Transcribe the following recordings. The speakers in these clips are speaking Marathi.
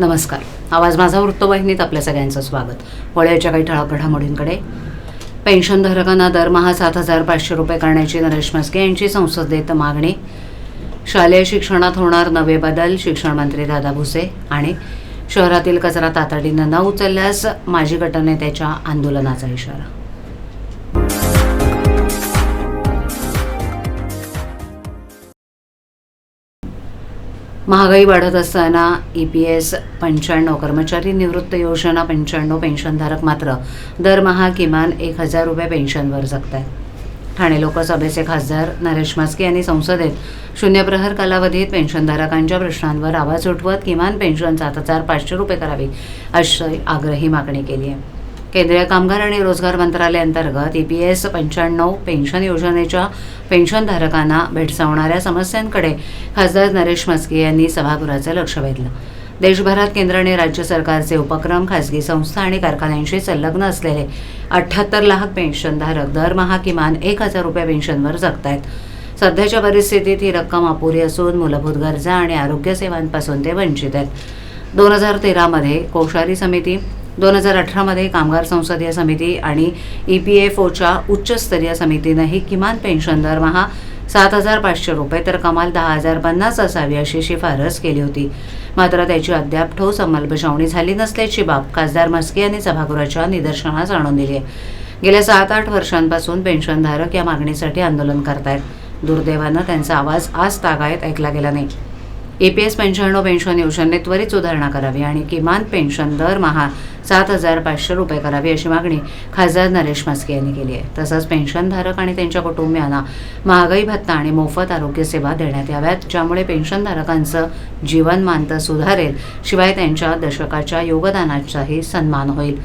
नमस्कार. आवाज माझा वृत्तवाहिनीत आपल्या सगळ्यांचं स्वागत. वळ्याच्या काही ठळक घडामोडींकडे पेन्शनधारकांना दरमहा सात हजार पाचशे रुपये करण्याची नरेश म्हस्के यांची संसदेत मागणी. शालेय शिक्षणात होणार नवे बदल शिक्षण मंत्री दादा भुसे आणि शहरातील कचरा तातडीनं न उचलल्यास माजी गटनेत्याच्या आंदोलनाचा इशारा. महागाई वाढत असताना ई पी एस पंच्याण्णव कर्मचारी निवृत्त योजना पंच्याण्णव पेन्शनधारक मात्र दरमहा किमान एक हजार रुपये पेन्शनवर जगत आहेत ठाणे लोकसभेचे खासदार नरेश म्हस्के यांनी संसदेत शून्यप्रहर कालावधीत पेन्शनधारकांच्या प्रश्नांवर आवाज उठवत किमान पेन्शन सात हजार पाचशे रुपये करावी अशी आग्रही मागणी केली आहे. केंद्रीय कामगार आणि रोजगार मंत्रालयाअंतर्गत ई पी एस पंच्याण्णव पेन्शन योजनेच्या पेन्शनधारकांना भेडसावणाऱ्या समस्यांकडे खासदार नरेश म्हस्के यांनी सभागृहाचं लक्ष वेधलं. देशभरात केंद्र आणि राज्य सरकारचे उपक्रम खासगी संस्था आणि कारखान्यांशी संलग्न असलेले अठ्ठ्याहत्तर लाख पेन्शनधारक दरमहा किमान एक हजार रुपये पेन्शनवर जगतायत. आहेत सध्याच्या परिस्थितीत ही रक्कम अपुरी असून मूलभूत गरजा आणि आरोग्य सेवांपासून ते वंचित आहेत. दोन हजार तेरामध्ये कोश्यारी समिती दोन हजार अठरामध्ये कामगार संसदीय समिती आणि ई पी एफ ओच्या उच्चस्तरीय समितीनंही किमान पेन्शन दरमहा सात हजार पाचशे रुपये तर कमाल दहा हजार पन्नास असावी अशी शिफारस केली होती. मात्र त्याची अद्याप ठोस अंमलबजावणी झाली नसल्याची बाब खासदार मस्के यांनी सभागृहाच्या निदर्शनास आणून दिली आहे. गेल्या सात आठ वर्षांपासून पेन्शनधारक या मागणीसाठी आंदोलन करतायत. दुर्दैवानं त्यांचा आवाज आज तागायत ऐकला गेला नाही. ए पी एस पंच्याण्णव पेन्शन योजनेत त्वरित सुधारणा करावी आणि किमान पेन्शन दरमहा सात हजार पाचशे रुपये करावी अशी मागणी खासदार नरेश म्हस्के यांनी केली आहे. तसंच पेन्शनधारक आणि त्यांच्या कुटुंबियांना महागाई भत्ता आणि मोफत आरोग्य सेवा देण्यात याव्यात ज्यामुळे पेन्शनधारकांचं जीवनमान तर सुधारेल शिवाय त्यांच्या दशकाच्या योगदानाचाही सन्मान होईल.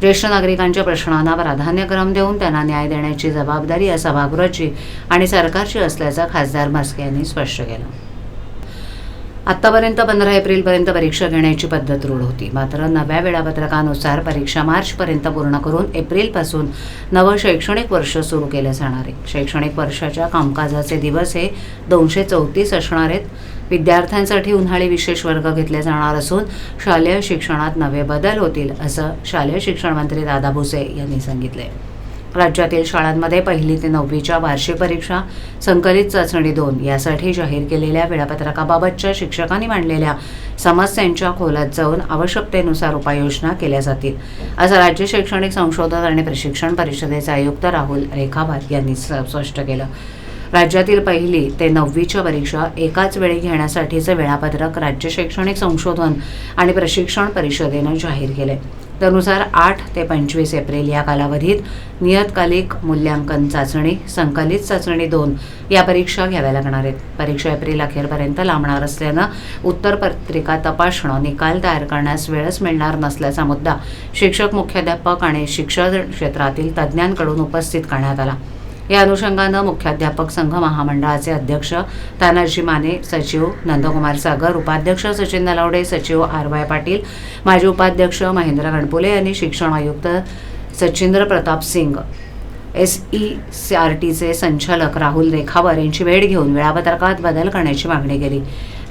ज्येष्ठ नागरिकांच्या प्रश्नांना प्राधान्यक्रम देऊन त्यांना न्याय देण्याची जबाबदारी या सभागृहाची आणि सरकारची असल्याचं खासदार म्हस्के यांनी स्पष्ट केलं. आत्तापर्यंत पंधरा एप्रिलपर्यंत परीक्षा घेण्याची पद्धत रूढ होती. मात्र नव्या वेळापत्रकानुसार परीक्षा मार्चपर्यंत पूर्ण करून एप्रिलपासून नवं शैक्षणिक वर्ष सुरू केलं जाणार आहे. शैक्षणिक वर्षाच्या कामकाजाचे दिवस हे दोनशे चौतीस असणार आहेत. विद्यार्थ्यांसाठी उन्हाळी विशेष वर्ग घेतले जाणार असून शालेय शिक्षणात नवे बदल होतील असं शालेय शिक्षण मंत्री दादा भुसे यांनी सांगितले राज्यातील शाळांमध्ये पहिली ते नववीच्या वार्षिक परीक्षा संकलित चाचणी दोन यासाठी जाहीर केलेल्या वेळापत्रकाबाबतच्या शिक्षकांनी मांडलेल्या समस्यांच्या खोलात जाऊन आवश्यकतेनुसार उपाययोजना केल्या जातील असं राज्य शैक्षणिक संशोधन आणि प्रशिक्षण परिषदेचे आयुक्त राहुल रेखावार यांनी स्पष्ट केलं. राज्यातील पहिली ते नववीच्या परीक्षा एकाच वेळी घेण्यासाठीचं वेळापत्रक राज्य शैक्षणिक संशोधन आणि प्रशिक्षण परिषदेनं जाहीर केले त्यानुसार आठ ते पंचवीस एप्रिल या कालावधीत नियतकालिक मूल्यांकन चाचणी संकलित चाचणी दोन या परीक्षा घ्याव्या लागणार आहेत. परीक्षा एप्रिल अखेरपर्यंत लांबणार असल्यानं उत्तरपत्रिका तपासणं निकाल तयार करण्यास वेळच मिळणार नसल्याचा मुद्दा शिक्षक मुख्याध्यापक आणि शिक्षण क्षेत्रातील तज्ज्ञांकडून उपस्थित करण्यात आला. या अनुषंगानं मुख्याध्यापक संघ महामंडळाचे अध्यक्ष तानाजी माने सचिव नंदकुमार सागर उपाध्यक्ष सचिन नलावडे सचिव आर वाय पाटील माजी उपाध्यक्ष महेंद्र गणपुले यांनी शिक्षण आयुक्त Sachindra Pratap Singh. S E C R टीचे संचालक राहुल रेखावर यांची भेट घेऊन वेळापत्रकात बदल करण्याची मागणी केली.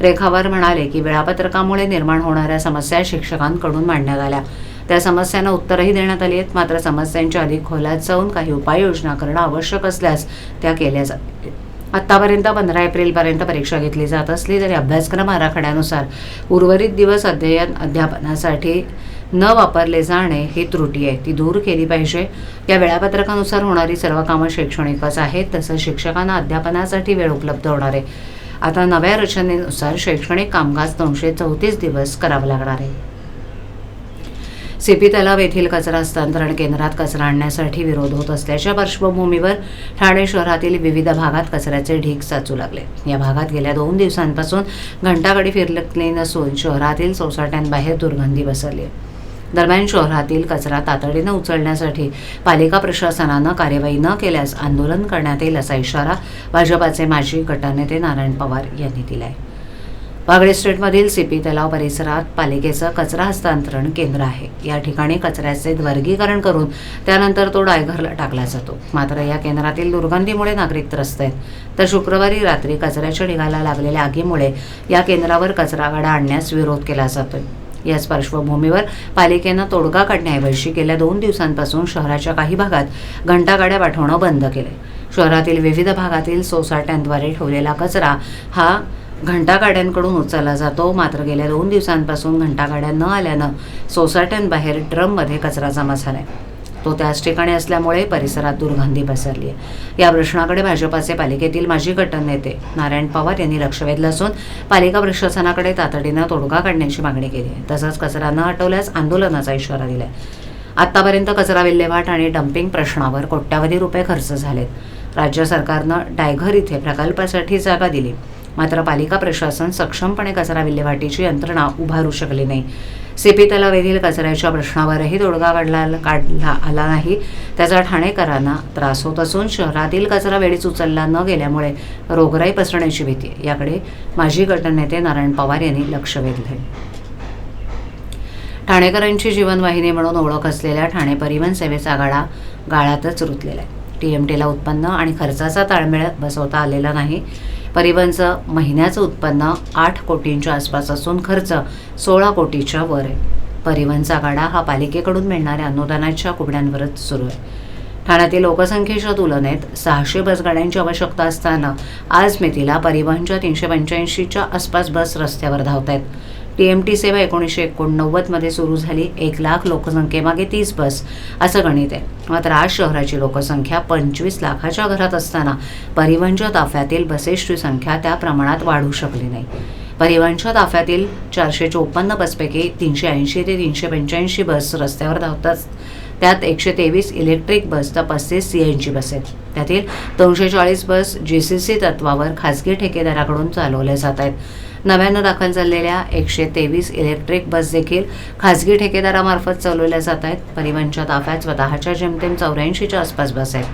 रेखावर म्हणाले की वेळापत्रकामुळे निर्माण होणाऱ्या समस्या शिक्षकांकडून मांडण्यात आल्या. त्या समस्यांना उत्तरही देण्यात आली आहेत. मात्र समस्यांच्या अधिक खोलात जाऊन काही उपाययोजना करणं आवश्यक असल्यास त्या केल्या जातील आत्तापर्यंत पंधरा एप्रिलपर्यंत परीक्षा घेतली जात असली तरी अभ्यासक्रम आराखड्यानुसार उर्वरित दिवस अध्ययन अध्यापनासाठी न वापरले जाणे ही त्रुटी आहे. ती दूर केली पाहिजे. या वेळापत्रकानुसार होणारी सर्व कामं शैक्षणिकच आहेत तसंच शिक्षकांना अध्यापनासाठी वेळ उपलब्ध होणार आहे. आता नव्या रचनेनुसार शैक्षणिक कामकाज दोनशे चौतीस दिवस करावं लागणार आहे. सीपी तलाव येथील कचरा हस्तांतरण केंद्रात कचरा आणण्यासाठी विरोध होत असल्याच्या पार्श्वभूमीवर ठाणे शहरातील विविध भागात कचऱ्याचे ढीग साचू लागले या भागात गेल्या दोन दिवसांपासून घंटागडी फिरकली नसून शहरातील सोसाट्यांबाहेर दुर्गंधी बसवली आहे. दरम्यान शहरातील कचरा तातडीनं उचलण्यासाठी पालिका प्रशासनानं कार्यवाही न केल्यास आंदोलन करण्यात येईल असा इशारा भाजपाचे माजी गटनेते नारायण पवार यांनी दिला आहे वागळे स्ट्रीटमधील सीपी तलाव परिसरात पालिकेचं कचरा हस्तांतरण केंद्र आहे. या ठिकाणी कचऱ्याचे वर्गीकरण करून त्यानंतर तो डायघरला टाकला जातो. मात्र या केंद्रातील दुर्गंधीमुळे नागरिक त्रस्त आहेत. तर शुक्रवारी रात्री कचऱ्याच्या निघायला लागलेल्या आगीमुळे या केंद्रावर कचरा गाडा आणण्यास विरोध केला जातोय. याच पार्श्वभूमीवर पालिकेनं तोडगा काढण्याऐवजी गेल्या दोन दिवसांपासून शहराच्या काही भागात घंटागाड्या पाठवणं बंद केले शहरातील विविध भागातील सोसायट्यांद्वारे ठेवलेला कचरा हा घंटागाड्यांकडून उचलला जातो. मात्र गेल्या दोन दिवसांपासून घंटागाड्या न आल्यानं सोसायट्यांबाहेर ड्रममध्ये कचरा जमा झालाय. तो त्याच ठिकाणी असल्यामुळे परिसरात दुर्गंधी पसरली आहे या प्रश्नाकडे भाजपाचे पालिकेतील माजी गटनेते नारायण पवार यांनी लक्ष वेधलं असून पालिका प्रशासनाकडे तातडीनं तोडगा काढण्याची मागणी केली आहे. तसंच कचरा न हटवल्यास आंदोलनाचा इशारा दिला आहे आत्तापर्यंत कचरा विल्हेवाट आणि डम्पिंग प्रश्नावर कोट्यावधी रुपये खर्च झालेत. राज्य सरकारनं डायघर इथे प्रकल्पासाठी जागा दिली. मात्र पालिका प्रशासन सक्षमपणे कचरा विल्हेवाटीची यंत्रणा उभारू शकली नाही. सीपी तलाव कचऱ्याच्या प्रश्नावरही तोडगा काढला काढला आला नाही. त्याचा ठाणेकरांना त्रास होत असून शहरातील कचरा वेळीच उचलला न गेल्यामुळे रोगराई पसरण्याची भीती. आहे. याकडे माजी गटनेते नारायण पवार यांनी लक्ष वेधले ठाणेकरांची जीवनवाहिनी म्हणून ओळख असलेल्या ठाणे परिवहन सेवेचा गाडा गाळातच रुतलेला आहे. टी एम टीला उत्पन्न आणि खर्चाचा ताळमेळ बसवता आलेला नाही. परिवहनचं महिन्याचं उत्पन्न आठ कोटींच्या आसपास असून खर्च सोळा कोटीच्या वर आहे. परिवहनचा गाडा हा पालिकेकडून मिळणाऱ्या अनुदानाच्या कुबड्यांवरच सुरू आहे. ठाण्यातील लोकसंख्येच्या तुलनेत सहाशे बसगाड्यांची आवश्यकता असताना आज मितीला परिवहनच्या तीनशे पंच्याऐंशीच्या आसपास बस रस्त्यावर धावत आहेत टी एम टी सेवा एकोणीसशे एकोणनव्वदमध्ये सुरू झाली. एक लाख लोकसंख्येमागे तीस बस. असं गणित आहे. मात्र आज शहराची लोकसंख्या पंचवीस लाखाच्या घरात असताना परिवहनच्या ताफ्यातील बसेसची संख्या त्या प्रमाणात वाढू शकली नाही. परिवहनच्या ताफ्यातील चारशे चोपन्न बसपैकी तीनशे ऐंशी ते तीनशे पंच्याऐंशी बस रस्त्यावर धावतात. त्यात एकशे तेवीस इलेक्ट्रिक बस तर पस्तीस सी एन जी बस आहेत. त्यातील दोनशे चाळीस बस जी सी सी तत्वावर खाजगी ठेकेदाराकडून चालवल्या जात आहेत. नव्यानं दाखल झालेल्या एकशे तेवीस इलेक्ट्रिक बस देखील खाजगी ठेकेदारामार्फत चालवल्या जात आहेत. परिवहनच्या ताफ्यात स्वतःच्या जेमतेम चौऱ्याऐंशीच्या आसपास बस आहेत.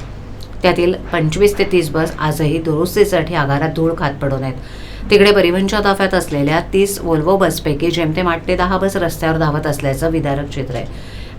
त्यातील पंचवीस ते तीस बस आजही दुरुस्तीसाठी आगारात धूळ खात पडून आहेत. तिकडे परिवहनच्या ताफ्यात असलेल्या तीस वोल्वो बसपैकी जेमतेम आठ ते दहा बस रस्त्यावर धावत असल्याचं विदारक चित्र आहे.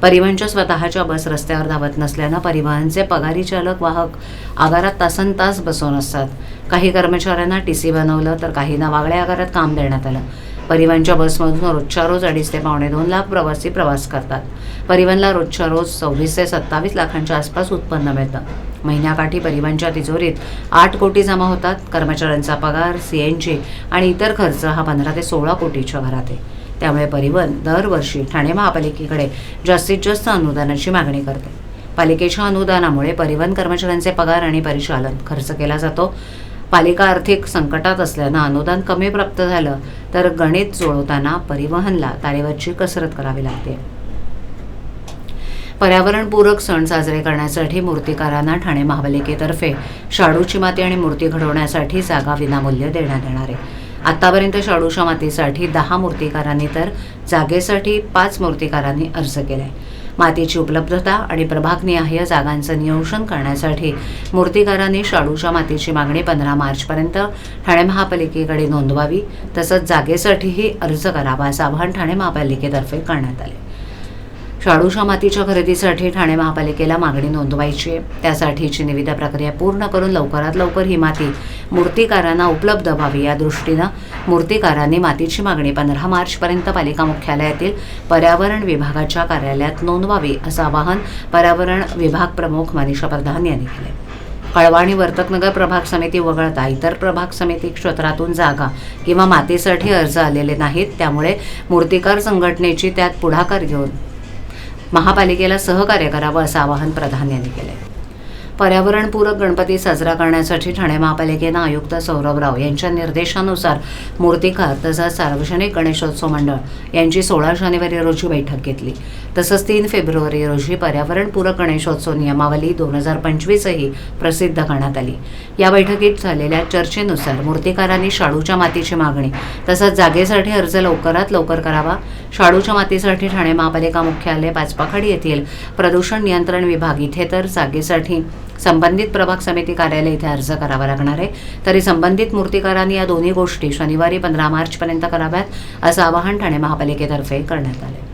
परिवहनच्या स्वतःच्या बस रस्त्यावर धावत नसल्यानं परिवहनचे पगारी चालक वाहक आगारात तासन तास बसून असतात. काही कर्मचाऱ्यांना टी सी बनवलं तर काहींना वागळ्या आगारात काम देण्यात आलं. परिवहनच्या बसमधून रोजच्या रोज अडीच ते पावणे दोन लाख प्रवासी प्रवास करतात. परिवहनला रोजच्या रोज सव्वीस ते सत्तावीस लाखांच्या आसपास उत्पन्न मिळतं. महिन्याकाठी परिवहनच्या तिजोरीत आठ कोटी जमा होतात. कर्मचाऱ्यांचा पगार सी एन जी आणि इतर खर्च हा पंधरा ते सोळा कोटीच्या घरात आहे. त्यामुळे परिवहन दरवर्षी ठाणे महापालिकेकडे जास्तीत जास्त अनुदानाची मागणी करते. पालिकेच्या अनुदानामुळे परिवहन कर्मचाऱ्यांचे पगार आणि परिचालन खर्च केला जातो. पालिका आर्थिक संकटात असल्यानं अनुदान कमी प्राप्त झालं तर गणित जुळवताना परिवहनला तारेवरची कसरत करावी लागते. पर्यावरणपूरक सण साजरे करण्यासाठी मूर्तिकारांना ठाणे महापालिकेतर्फे शाडूची माती आणि मूर्ती घडवण्यासाठी जागा विनामूल्य देण्यात येणार आहे. आतापर्यंत शाडूच्या मातीसाठी दहा मूर्तिकारांनी तर जागेसाठी पाच मूर्तिकारांनी अर्ज केला. आहे मातीची उपलब्धता आणि प्रभागनिहाय जागांचं नियोजन करण्यासाठी मूर्तिकारांनी शाडूच्या मातीची मागणी पंधरा मार्चपर्यंत ठाणे महापालिकेकडे नोंदवावी तसंच जागेसाठीही अर्ज करावा असं आवाहन ठाणे महापालिकेतर्फे करण्यात आले. शाडूशा मातीच्या खरेदीसाठी ठाणे महापालिकेला मागणी नोंदवायची आहे. त्यासाठीची निविदा प्रक्रिया पूर्ण करून लवकरात लवकर ही माती मूर्तिकारांना उपलब्ध व्हावी. या दृष्टीनं मूर्तिकारांनी मातीची मागणी पंधरा मार्चपर्यंत पालिका मुख्यालयातील पर्यावरण विभागाच्या कार्यालयात नोंदवावी असं आवाहन पर्यावरण विभाग प्रमुख मनीषा प्रधान यांनी केले कळवाणी वर्तकनगर प्रभाग समिती वगळता इतर प्रभाग समिती क्षेत्रातून जागा किंवा मातीसाठी अर्ज आलेले नाहीत त्यामुळे मूर्तिकार संघटनेची त्यात पुढाकार घेऊन महापालिकेला सहकार्य करावं असं आवाहन प्रधान यांनी केलं पर्यावरणपूरक गणपती साजरा करण्यासाठी ठाणे महापालिकेनं आयुक्त सौरभ राव यांच्या निर्देशानुसार मूर्तिकार तसंच सार्वजनिक गणेशोत्सव मंडळ यांची सोळा जानेवारी रोजी बैठक घेतली. तसंच तीन फेब्रुवारी रोजी पर्यावरणपूरक गणेशोत्सव नियमावली दोन हजार पंचवीसही प्रसिद्ध करण्यात आली. या बैठकीत झालेल्या चर्चेनुसार मूर्तिकारांनी शाडूच्या मातीची मागणी तसंच जागेसाठी अर्ज लवकरात लवकर करावा. शाडूच्या मातीसाठी ठाणे महापालिका मुख्यालय पाचपाखाडी येथील प्रदूषण नियंत्रण विभाग इथे तर जागेसाठी संबंधित प्रभाग समिती कार्यालय इथे अर्ज करावा लागणार आहे. तरी संबंधित मूर्तिकारांनी या दोन्ही गोष्टी शनिवारी पंधरा मार्चपर्यंत कराव्यात असं आवाहन ठाणे महापालिकेतर्फे करण्यात आले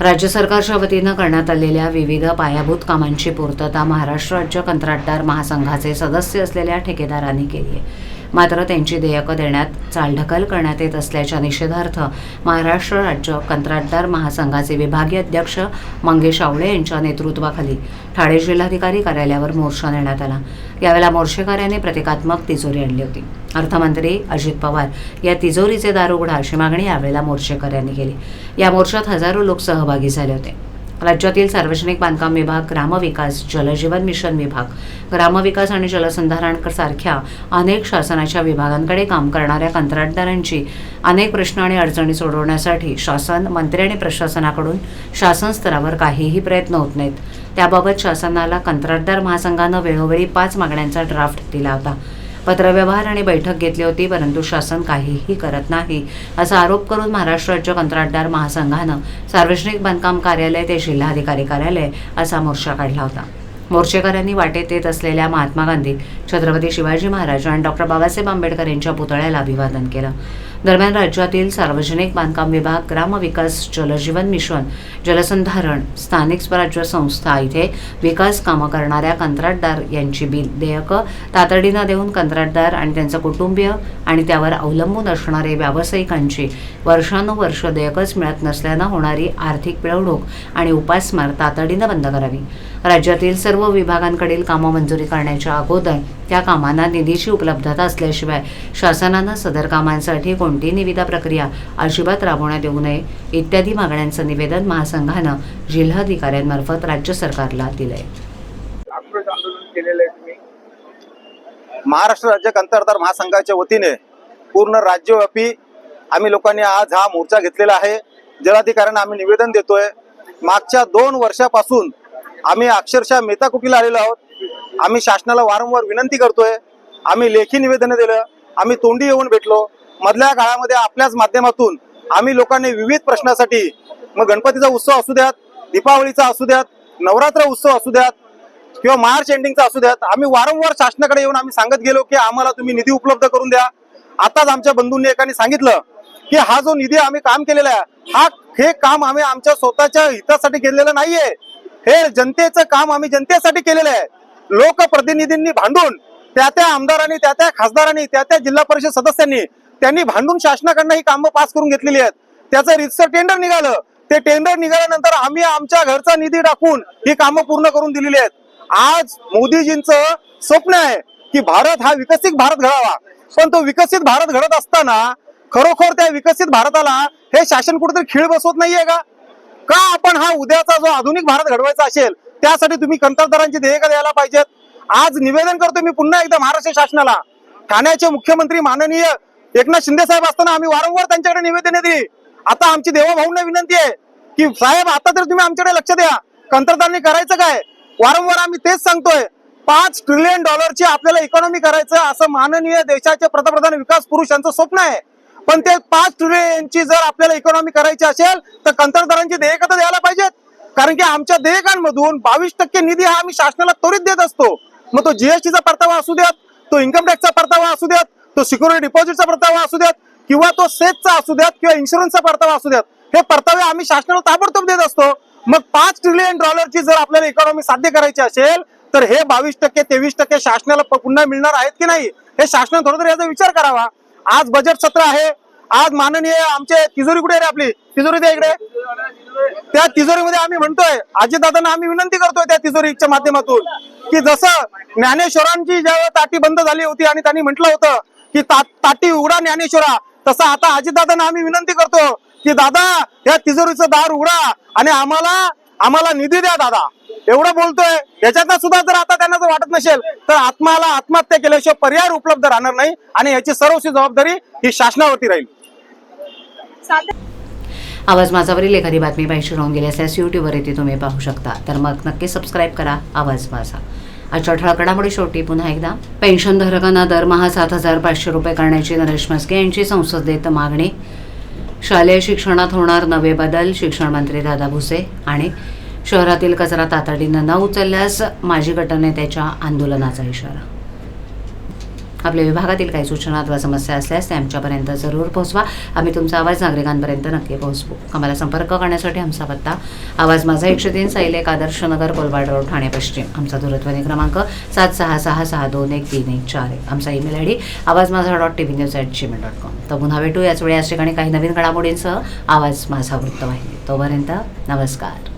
राज्य सरकारच्या वतीनं करण्यात आलेल्या विविध पायाभूत कामांची पूर्तता महाराष्ट्र राज्य कंत्राटदार महासंघाचे सदस्य असलेल्या ठेकेदारांनी केली आहे. मात्र त्यांची देयकं देण्यात चालढकल करण्यात येत असल्याच्या निषेधार्थ महाराष्ट्र राज्य कंत्राटदार महासंघाचे विभागीय अध्यक्ष मंगेश आवळे यांच्या नेतृत्वाखाली ठाणे जिल्हाधिकारी कार्यालयावर मोर्चा नेण्यात आला. यावेळेला मोर्चेकऱ्यांनी प्रतिकात्मक तिजोरी आणली होती. अर्थमंत्री अजित पवार या तिजोरीचे दार उघडा अशी मागणी यावेळेला मोर्चेकऱ्यांनी केली. या मोर्चात हजारो लोक सहभागी झाले होते. राज्यातील सार्वजनिक बांधकाम विभाग ग्रामविकास जलजीवन मिशन विभाग ग्रामविकास आणि जलसंधारण सारख्या अनेक शासनाच्या विभागांकडे काम करणाऱ्या कंत्राटदारांची अनेक प्रश्न आणि अडचणी सोडवण्यासाठी शासन मंत्री आणि प्रशासनाकडून शासन स्तरावर काहीही प्रयत्न होत नाहीत. त्याबाबत शासनाला कंत्राटदार महासंघानं वेळोवेळी पाच मागण्यांचा ड्राफ्ट दिला होता. पत्रव्यवहार आणि बैठक घेतली होती परंतु शासन काहीही करत नाही असा आरोप करून महाराष्ट्र राज्य कंत्राटदार महासंघानं सार्वजनिक बांधकाम कार्यालय ते जिल्हाधिकारी कार्यालय असा मोर्चा काढला होता. मोर्चेकऱ्यांनी वाटेत येत असलेल्या महात्मा गांधी छत्रपती शिवाजी महाराज आणि डॉक्टर बाबासाहेब आंबेडकर यांच्या पुतळ्याला अभिवादन केलं. दरम्यान राज्यातील सार्वजनिक बांधकाम विभाग ग्रामविकास जलजीवन मिशन जलसंधारण स्थानिक स्वराज्य संस्था इथे विकास कामं करणाऱ्या कंत्राटदार यांची बिल देयकं तातडीनं देऊन कंत्राटदार आणि त्यांचं कुटुंबीय आणि त्यावर अवलंबून असणारे व्यावसायिकांची वर्षानुवर्ष देयकच मिळत नसल्यानं होणारी आर्थिक पिळवणूक आणि उपासमार तातडीनं बंद करावी. राज्यातील सर्व विभागांकडील कामं मंजुरी करण्याच्या अगोदर त्या कामांना निधीची उपलब्धता असल्याशिवाय शासनानं सदर कामांसाठी कोणती निविदा प्रक्रिया अजिबात राबवण्यात येऊ नये इत्यादी मागण्यांचं निवेदन महासंघानं जिल्हाधिकाऱ्यांमार्फत राज्य सरकारला दिलंय. केलेलं आहे महाराष्ट्र राज्य कंत्राटदार महासंघाच्या वतीने पूर्ण राज्यव्यापी आम्ही लोकांनी आज हा मोर्चा घेतलेला आहे. जिल्हाधिकाऱ्यांना आम्ही निवेदन देतोय. मागच्या दोन वर्षापासून आम्ही अक्षरशः मेताकुटीला आलेलो आहोत. आम्ही शासनाला वारंवार विनंती करतोय. आम्ही लेखी निवेदन दिलं. आम्ही तोंडी येऊन भेटलो. मधल्या काळामध्ये आपल्याच माध्यमातून आम्ही लोकांनी विविध प्रश्नासाठी मग गणपतीचा उत्सव असू द्यात दीपावलीचा असू द्यात नवरात्र उत्सव असू द्यात किंवा मार्च एंडिंगचा असू द्यात आम्ही वारंवार शासनाकडे येऊन आम्ही सांगत गेलो की आम्हाला तुम्ही निधी उपलब्ध करून द्या. आताच आमच्या बंधूंनी एकाने सांगितलं की हा जो निधी आम्ही काम केलेला आहे हा हे काम आम्ही आमच्या स्वतःच्या हितासाठी केलेलं नाहीये. हे जनतेचं काम आम्ही जनतेसाठी केलेलं आहे. लोकप्रतिनिधींनी भांडून त्या त्या आमदारांनी त्या त्या खासदारांनी त्या त्या जिल्हा परिषद सदस्यांनी त्यांनी भांडून शासनाकडनं ही कामं पास करून घेतलेली आहेत. त्याचं रितसर टेंडर निघालं. ते टेंडर निघाल्यानंतर आम्ही आमच्या घरचा निधी टाकून ही कामं पूर्ण करून दिलेली आहेत. आज मोदीजींचं स्वप्न आहे की भारत हा विकसित भारत घडावा. पण तो विकसित भारत घडत असताना खरोखर त्या विकसित भारताला हे शासन कुठेतरी खीळ बसवत नाहीये का? का आपण हा उद्याचा जो आधुनिक भारत घडवायचा असेल त्यासाठी तुम्ही कंत्राटदारांची देयक द्यायला पाहिजेत. आज निवेदन करतो मी पुन्हा एकदा महाराष्ट्र शासनाला. ठाण्याचे मुख्यमंत्री माननीय एकनाथ शिंदे साहेब असताना आम्ही वारंवार त्यांच्याकडे निवेदने दिली. आता आमची देवाभाऊंना विनंती आहे की साहेब आता तर तुम्ही आमच्याकडे लक्ष द्या. कंत्राटदारांनी करायचं काय? वारंवार आम्ही तेच सांगतोय. पाच ट्रिलियन डॉलरची आपल्याला इकॉनॉमी करायचं असं माननीय देशाचे पंतप्रधान विकास पुरुष यांचं स्वप्न आहे. पण ते पाच ट्रिलियनची जर आपल्याला इकॉनॉमी करायची असेल तर कंत्राटदारांची देयक तर द्यायला पाहिजेत. कारण की आमच्या देयकांमधून बावीस टक्के निधी हा आम्ही शासनाला त्वरित देत असतो. मग तो जीएसटीचा परतावा असू द्यात तो इन्कम टॅक्सचा परतावा असू द्यात तो सिक्युरिटी डिपॉझिटचा परतावा असू द्यात किंवा तो सेफचा असू द्यात किंवा इन्शुरन्सचा परतावा असू द्यात हे परतावे आम्ही शासनाला ताबडतोब देत असतो. मग पाच ट्रिलियन डॉलरची जर आपल्याला इकॉनॉमी साध्य करायची असेल तर हे बावीस टक्के तेवीस टक्के शासनाला पुन्हा मिळणार आहेत की नाही हे शासनाने थोडं तरी याचा विचार करावा. आज बजेट सत्र आहे. आज माननीय आमचे तिजोरी कुठे आहे रे आपली? तिजोरी द्या इकडे. त्या तिजोरीमध्ये आम्ही म्हणतोय अजितदादांना आम्ही विनंती करतोय त्या तिजोरीच्या माध्यमातून की जसं ज्ञानेश्वरांची ज्यावेळी ताटी बंद झाली होती आणि त्यांनी म्हटलं होतं की ता- ताटी उघडा ज्ञानेश्वरा. तसं आता अजितदादांना आम्ही विनंती करतो की दादा या तिजोरीचं दार उघडा आणि आम्हाला आम्हाला निधी द्या दादा. एवढं बोलतोय. याच्यातनं सुद्धा जर आता त्यांना जर वाटत नसेल तर आत्माला आत्महत्या केल्याशिवाय पर्याय उपलब्ध राहणार नाही आणि याची सर्वस्वी जबाबदारी ही शासनावरती राहील. आवाज माझावरील एखादी बातमी पाहिजे राहून गेली असल्यास यूट्यूबवर येथे तुम्ही पाहू शकता. तर मग नक्की सबस्क्राईब करा आवाज माझा. आजच्या ठळकडामुळे शेवटी पुन्हा एकदा. पेन्शनधारकांना दरमहा सात हजार पाचशे रुपये करण्याची नरेश म्हस्के यांची संसदेत मागणी. शालेय शिक्षणात होणार नवे बदल शिक्षण मंत्री दादा भुसे आणि शहरातील कचरा तातडीनं न उचलल्यास माजी गटनेत्याच्या आंदोलनाचा इशारा. आपल्या विभागातील काही सूचना अथवा समस्या असल्यास त्या आमच्यापर्यंत जरूर पोहोचवा. आम्ही तुमचा आवाज नागरिकांपर्यंत नक्की पोहोचवू. आम्हाला संपर्क करण्यासाठी आमचा पत्ता आवाज माझा एकशे तीन सैलेक आदर्श नगर कोलवाड रोड ठाणे पश्चिम. आमचा दूरध्वनी क्रमांक सात सहा सहा सहा दोन एक तीन एक चार एक. आमचा email I D Awaz Majha dot T V news at Gmail dot com. तर पुन्हा भेटू याच वेळी याच ठिकाणी काही नवीन घडामोडींसह आवाज माझा वृत्तवाहिनी. तोपर्यंत नमस्कार.